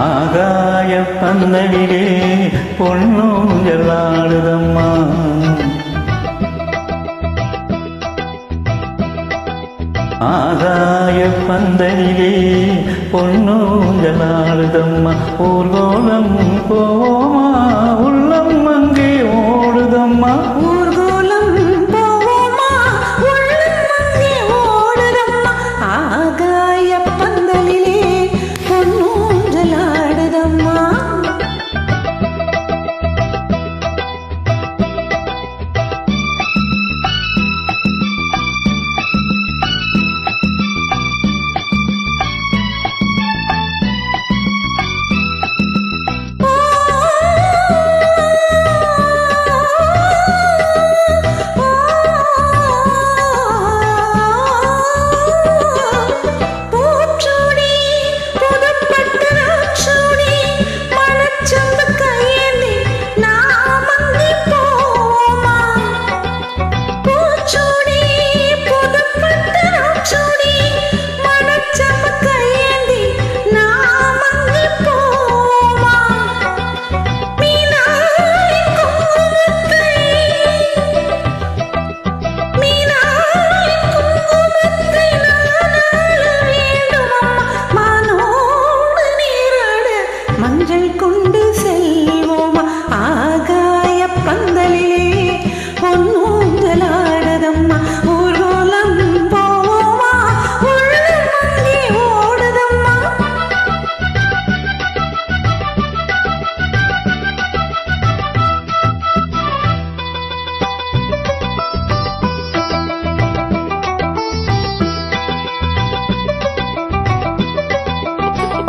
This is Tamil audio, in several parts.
ஆகாய பந்தவிலே பந்தலிலே பொன்னூஞ்சலாடுதம்மா ஆகாய பந்தவிலே பந்தலிலே பொன்னூஞ்சலாடுதம்மா ஊர்கோலம் போமா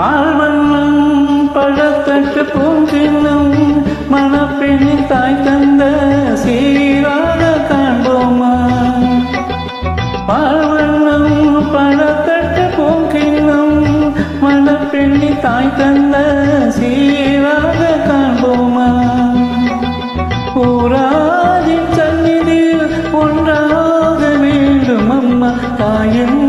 ஆழ்வண்ணம் பழத்தட்டு பூஞ்சின்னும் மணப்பெண்ணின் தாய் தந்த சீராக காண்போமா? ஆழ்வண்ணம் பழத்தட்டு பூங்கின்னும் மணப்பெண்ணின் தாய் தந்த சீராக காண்போமா? ஊராதின் சந்நிதியில் ஒன்றாக வேண்டும் அம்மா தாயின்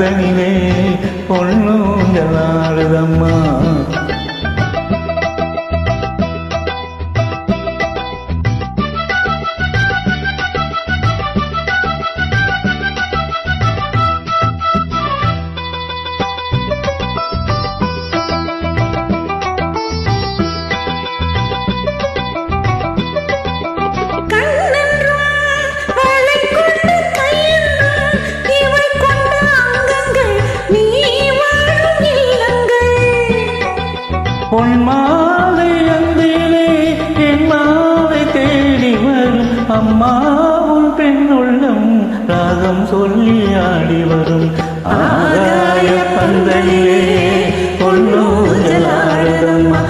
பந்தனிலே பொன்னூஞ்சலாடுதம்மா பொன் மாலை அந்திலே என் மாலை தேடி வரும். அம்மா உன் பெண்ணுள்ளம் ராகம் சொல்லி ஆடி வரும். ஆதாய பந்தலிலே பொன்னூதலாடம்மா